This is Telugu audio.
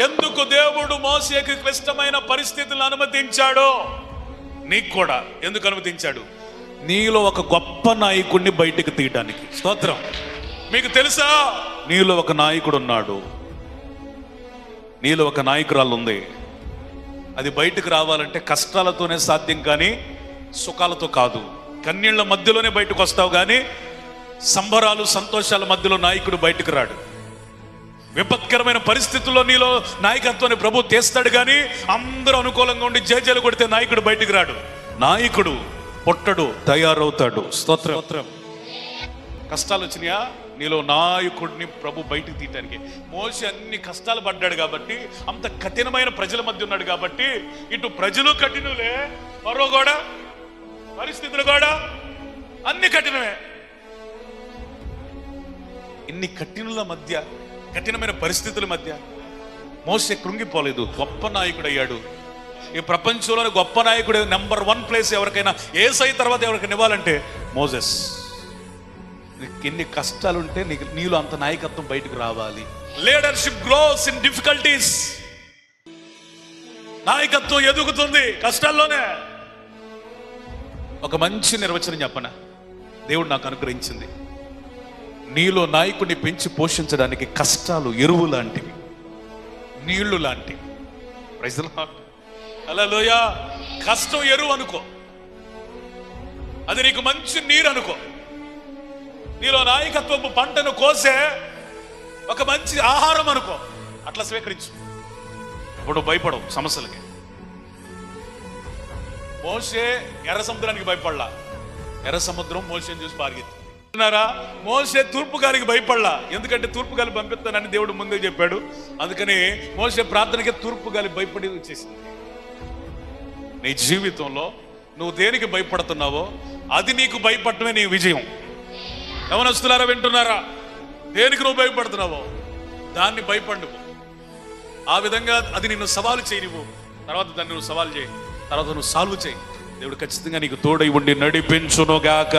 ఎందుకు దేవుడు మోసేకి క్లిష్టమైన పరిస్థితులను అనుమతించాడో? నీకు కూడా. ఎందుకు అనుమతించాడు? నీలో ఒక గొప్ప నాయకుడిని బయటికి తీయడానికి స్తోత్రం. మీకు తెలుసా? నీలో ఒక నాయకుడు ఉన్నాడు నీలో ఒక నాయకురాలు ఉంది అది బయటకు రావాలంటే కష్టాలతోనే సాధ్యం కానీ సుఖాలతో కాదు. కన్నీళ్ళ మధ్యలోనే బయటకు వస్తావు కానీ సంబరాలు సంతోషాల మధ్యలో నాయకుడు బయటకు రాడు. విపత్కరమైన పరిస్థితుల్లో నీలో నాయకత్వాన్ని ప్రభు తీస్తాడు కానీ అందరూ అనుకూలంగా ఉండి జేజేలు కొడితే నాయకుడు బయటకు రాడు. నాయకుడు పుట్టడు తయారవుతాడు. స్తోత్రం. కష్టాలు వచ్చినాయా? నీలో నాయకుడిని ప్రభు బయటికి తీయటానికి. మోసి అన్ని కష్టాలు పడ్డాడు కాబట్టి అంత కఠినమైన ప్రజల మధ్య ఉన్నాడు కాబట్టి ఇటు ప్రజలు కఠినులే మరో కూడా పరిస్థితులు కూడా అన్ని కఠినమే. ఇన్ని కఠినుల మధ్య కఠినమైన పరిస్థితుల మధ్య మోసే కృంగిపోలేదు గొప్ప నాయకుడు అయ్యాడు ఈ ప్రపంచంలోని గొప్ప నాయకుడు నెంబర్ వన్ ప్లేస్ ఎవరికైనా ఏసై తర్వాత ఎవరికైనా ఇవ్వాలంటే మోజెస్ నీకు ఎన్ని కష్టాలుంటే నీకు నీలో అంత నాయకత్వం బయటకు రావాలి. లీడర్షిప్ గ్రోస్ ఇన్ డిఫికల్టీస్ నాయకత్వం ఎదుగుతుంది కష్టాల్లోనే. ఒక మంచి నిర్వచనం చెప్పన? దేవుడు నాకు అనుగ్రహించింది. నీలో నాయకుడిని పెంచి పోషించడానికి కష్టాలు ఎరువు లాంటివి. నీళ్ళు లాంటివి. అలా లోయ కష్టం ఎరువు అనుకో. అది నీకు మంచి నీరు అనుకో. నీలో నాయకత్వపు పంటను కోసే ఒక మంచి ఆహారం అనుకో. అట్లా స్వీకరించు. ఇప్పుడు భయపడవు సమస్యలకి. మోసే ఎర్ర సముద్రానికి భయపడలా. ఎర్ర సముద్రం మోసేని చూసి పారిగింది అన్నారా మోసే తూర్పు గాలికి భయపడలా. ఎందుకంటే తూర్పు గాలి పంపిస్తానని దేవుడు ముందే చెప్పాడు. అందుకని మోసే ప్రార్థనకి తూర్పు గాలి భయపడి వచ్చేసింది. నీ జీవితంలో నువ్వు దేనికి భయపడుతున్నావో అది నీకు భయపడటమే నీ విజయం. ఎవరొస్తున్నారా వింటున్నారా? దేనికి నువ్వు భయపడుతున్నావో దాన్ని భయపడు. ఆ విధంగా అది నిన్ను సవాలు చేయనివ్వు. తర్వాత దాన్ని నువ్వు సవాలు చేయి. తర్వాత నువ్వు సాల్వ్ చేయి. దేవుడు ఖచ్చితంగా నీకు తోడై ఉండి నడిపించునుగాక.